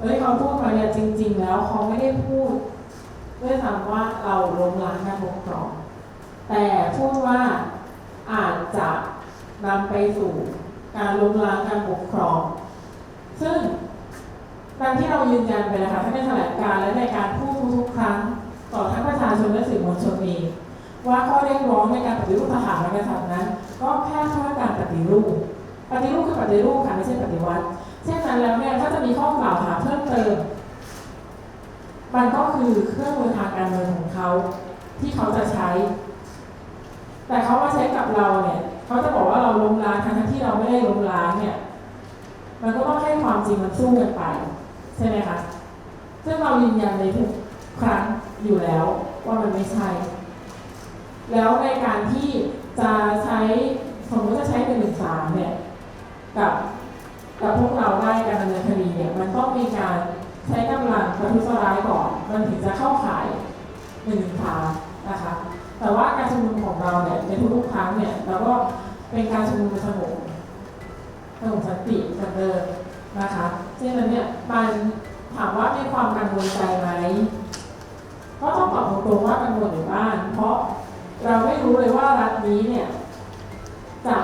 เอ้ยเขาพูดมาเนี่ยจริง ๆ แล้วเขาไม่ได้พูดด้วยซ้ำว่าเราล้มล้างการปกครอง แต่พูดว่าอาจจะนำไปสู่การล้มล้างการปกครอง ซึ่งดังที่เรายืนยันไปนะคะทั้งในแถลงการและในการพูดทุกๆครั้ง ต่อทั้งประชาชนและสื่อมวลชนเองว่าข้อเรียกร้องในการปฏิรูปทหารและกษัตริย์นั้น ก็แค่ข้อการปฏิรูป ปฏิรูปคือปฏิรูปค่ะไม่ใช่ปฏิวัติ เช่นนั้นแล้วเนี่ยถ้าจะมีข้อกล่าวหาเพิ่มเติม มันก็คือเครื่องมือทางการเมืองของเขาที่เขาจะใช้ แต่เขามาใช้กับเราเนี่ยเขาจะบอกว่าเราล้มล้างทั้งที่เราไม่ได้ล้มล้างเนี่ย มันก็ต้องให้ความจริงมันสู้กันไป ใช่ไหมคะซึ่งเรายืนยันในทุกครั้งอยู่แล้วว่ามันไม่ใช่ แล้วในการที่จะใช้สมมติจะใช้หนึ่งหนึ่งสามเนี่ย กับ กับพวกเราได้การดำเนินคดีเนี่ยมันต้องมีการใช้กำลังประทุษร้ายก่อนมันถึงจะเข้าข่ายหนึ่งขานะคะแต่ว่าการชุมนุมของเราเนี่ยในทุกๆครั้งเนี่ยเราก็เป็นการชุมนุมสงบสงบสันติเหมือนเดิมนะคะเช่นนั้นเนี่ยมันถามว่ามีความกังวลใจไหมก็ต้องตอบตรงๆว่ากังวลอยู่บ้างเพราะเราไม่รู้เลยว่ารัฐนี้เนี่ยจะ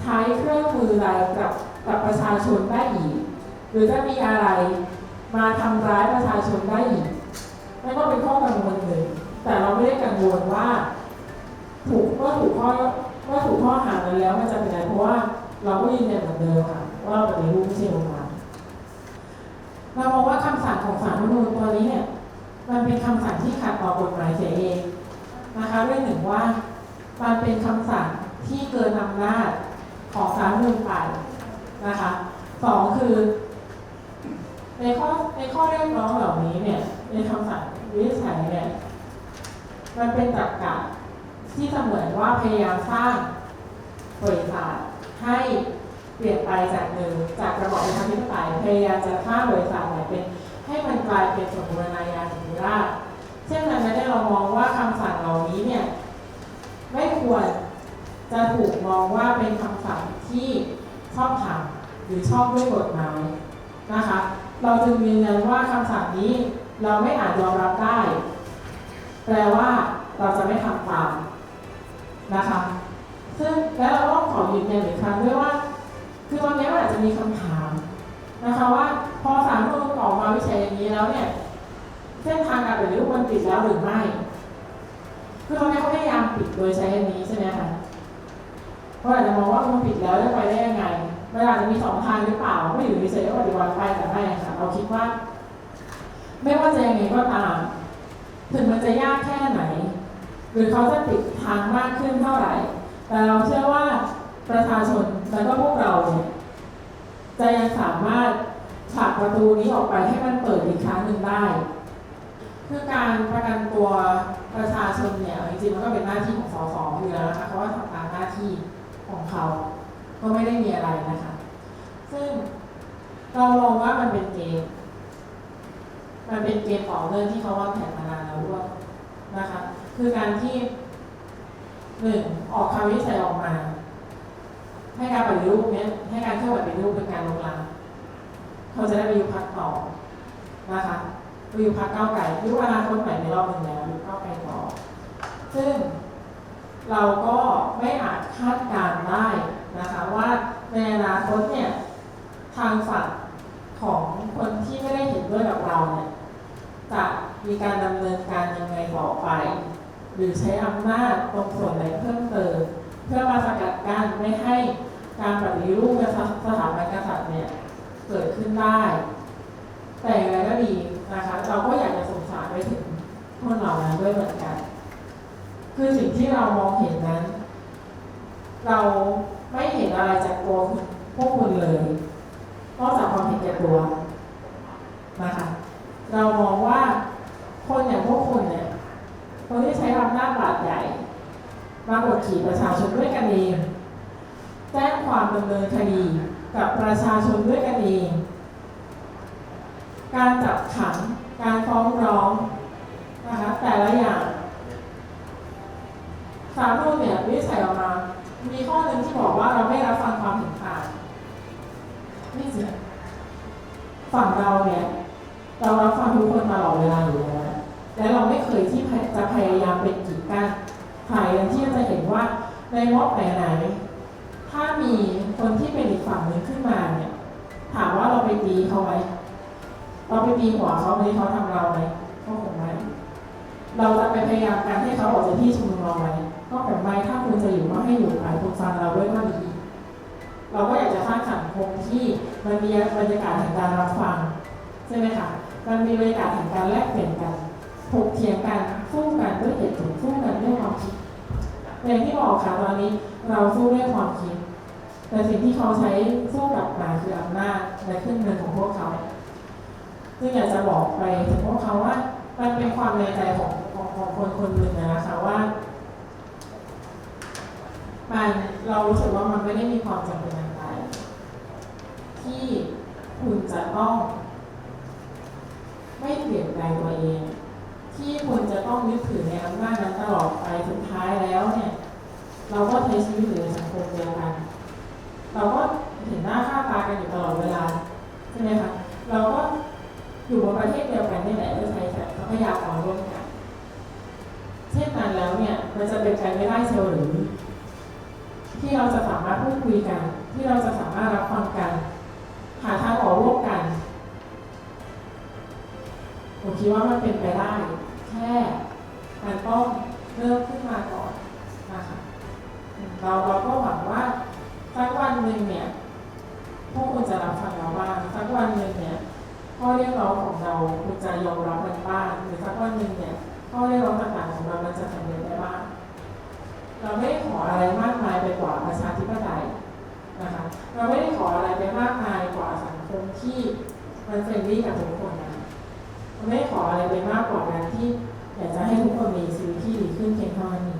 ใช้เครื่องมือใดกับ กับประชาชนได้อีก หรือจะมีอะไรมาทำร้ายประชาชนได้อีกนั่นก็เป็นข้อกังวลหนึ่งแต่เราไม่ได้กังวลว่า ถูกว่าถูกข้อว่าถูกข้อหานั้นแล้วมันจะเป็นไรเพราะว่าเราก็ยืนยันเหมือนเดิมค่ะว่าเราปฏิรูปไม่ใช่โรงงานเรามองว่าคำสั่งของศาลรัฐมนูญตัวนี้เนี่ยมันเป็นคำสั่งที่ขัดต่อกฎหมายเสียเองนะคะเรื่องหนึ่งว่ามันเป็นคำสั่งที่เกินอำนาจของศาลรัฐมนูญไป นะคะสองคือในข้อในข้อเรียกร้องเหล่านี้เนี่ยในคำสั่งวิจัยเนี่ยมันเป็นตรรกะที่เสมือนว่าพยายามสร้างบริษัทให้เปลี่ยนไปจากเดิมจากระบอบประชาธิปไตยพยายามจะสร้างบริษัทเนี่ยเป็นให้มันกลายเป็นสมบูรณาญาสิทธิราชเช่นนั้นไม่ได้เรามองว่าคำสั่งเหล่านี้เนี่ยไม่ควรจะถูกมองว่าเป็นคำสั่งที่ อบธรรมหรือชอบด้วยกฎหมายนะคะ เราจึงยืนยันว่าคำสั่งนี้เราไม่อาจยอมรับได้ แปลว่าเราจะไม่ทำตามนะคะ ซึ่งและเราต้องขอยืนยันอีกครั้งด้วยว่า คือตอนนี้มันอาจจะมีคำถามนะคะว่าพอสารรัฐธรรมนูญออกมาวิจัยอย่างนี้แล้วเนี่ยเส้นทางการปฏิรูปมันปิดแล้วหรือไม่ คือตอนนี้เขาพยายามปิดโดยใช้อันนี้ใช่ไหมคะ เพราะอาจจะมองว่ามันปิดแล้วจะไปได้ยังไงมันอาจจะมีสองทางหรือเปล่าไม่อยู่เฉยๆก็ปฏิวัติไปแต่ไม่ค่ะเราคิดว่า ไม่ว่าจะยังไงก็ตามถึงมันจะยากแค่ไหน หรือเขาจะปิดทางมากขึ้นเท่าไหร่ แต่เราเชื่อว่าประชาชนและก็พวกเราเนี่ยจะยังสามารถผลักประตูนี้ออกไปให้มันเปิดอีกครั้งหนึ่งได้คือการประกันตัวประชาชนเนี่ยจริงๆมันก็เป็นหน้าที่ของสสอยู่แล้วนะคะเพราะว่าทำตามหน้าที่ ของเขา ก็ไม่ได้มีอะไรนะคะ ซึ่งเรามองว่ามันเป็นเกม มันเป็นเกมต่อเนื่องที่เขาวางแผนมานานแล้วด้วยนะคะ คือการที่หนึ่งออกคำวิจัยออกมา ให้การปฏิรูปเนี้ยให้การเคลื่อนไหวปฏิรูปเป็นการลงล้างเขาจะได้ไปยุบพักต่อนะคะไปยุบพักเก้าไก่ยุบอนาคตใหม่ในรอบหนึ่งแล้วยุบเก้าไก่ต่อซึ่ง เราก็ไม่อาจคาดการได้นะคะว่าในอนาคตเนี่ยทางฝั่งของคนที่ไม่ได้เห็นด้วยกับเราเนี่ยจะมีการดำเนินการยังไงต่อไป หรือใช้อำนาจตรงส่วนไหนเพิ่มเติม เพื่อมาสกัดกั้นไม่ให้การปฏิรูปสถาบันกษัตริย์เนี่ยเกิดขึ้นได้ แต่อย่างไรก็ดีนะคะเราก็อยากจะสงสารไปถึงคนเหล่านั้นด้วยเหมือนกัน คือสิ่งที่เรามองเห็นนั้น เราไม่เห็นอะไรจากตัวพวกคุณเลยนอกจากความเห็นแก่ตัวนะคะเรามองว่าคนอย่างพวกคุณเนี่ยคนที่ใช้อำนาจบาดใหญ่ มากดขี่ประชาชนด้วยกันเองแจ้งความดำเนินคดีกับประชาชนด้วยกันเองการจับขังการฟ้องร้องนะคะแต่ละอย่าง สารรูปเนี่ยวิจัยออกมา มีข้อหนึ่งที่บอกว่าเราไม่รับฟังความเห็นต่างไม่จริฝั่งเราเนี่ยเรารับฟังทุกคนตลอดเวลาอยู่แล้วและเราไม่เคยที่จะพยายามเป็นกีดกั้นใครที่จะเห็นว่าในม็อบไหนๆถ้ามีคนที่เป็นอีกฝั่งหนึ่งขึ้นมาเนี่ยถามว่าเราไปตีเขาไหมเราไปตีหัวเขาไหมเขาทำเราไหมก็คงไม่ เราจะไปพยายามการให้เขาออกจากที่ชุมนุมเราไหมก็คงไม่ถ้าคุณจะอยู่ก็ให้อยู่ไปคุณฟังเราด้วยก็ดีเราก็อยากจะสร้างสังคมที่มันมีบรรยากาศแห่งการรับฟังใช่ไหมคะมันมีบรรยากาศแห่งการแลกเปลี่ยนกันถกเถียงกันสู้กันด้วยเหตุผลสู้กันด้วยความคิดอย่างที่บอกค่ะตอนนี้เราสู้ด้วยความคิด แต่สิ่งที่เขาใช้สู้กลับมาคืออำนาจและขึ้นเงินของพวกเขาซึ่งอยากจะบอกไปถึงพวกเขาว่า มันเป็นความในใจของของของคนคนหนึ่งนะคะว่ามันเรารู้สึกว่ามันไม่ได้มีความจำเป็นอะไร ที่คุณจะต้อง ไม่เปลี่ยนแปลงตัวเอง ที่คุณจะต้องยึดถือในอำนาจนั้นตลอดไปสุดท้ายแล้วเนี่ย เราก็ใช้ชีวิตอยู่ในสังคมเดียวกัน เราก็เห็นหน้าค่าตากันอยู่ตลอดเวลาใช่ไหมคะเราก็อยู่บนประเทศเดียวกันนี่แหละจะ ยากรร่วมกัน เช่นนั้นแล้วเนี่ยมันจะเป็นไปไม่ได้เชียวหรือ ที่เราจะสามารถพูดคุยกัน ที่เราจะสามารถรับฟังกัน หาทางออกร่วมกันผมคิดว่ามันเป็นไปได้ แค่มันต้องเริ่มขึ้นมาก่อนนะคะเราเราก็หวังว่าสักวันหนึ่งเนี่ยพวกคุณจะรับฟังเราบ้างสักวันหนึ่งเนี่ย ข้อเรียกร้องของเราคุณจะยอมรับมันบ้างหรือสักวันหนึ่งเนี่ยข้อเรียกร้องต่างๆของเรามันจะสำเร็จได้บ้างเราไม่ได้ขออะไรมากมายไปกว่าประชาธิปไตยนะคะเราไม่ได้ขออะไรไปมากมายกว่าสังคมที่มันเฟรนลี่กับทุกคนนะเราไม่ได้ขออะไรไปมากกว่าการที่อยากจะให้ทุกคนมีชีวิตที่ดีขึ้นเพียงเท่านั้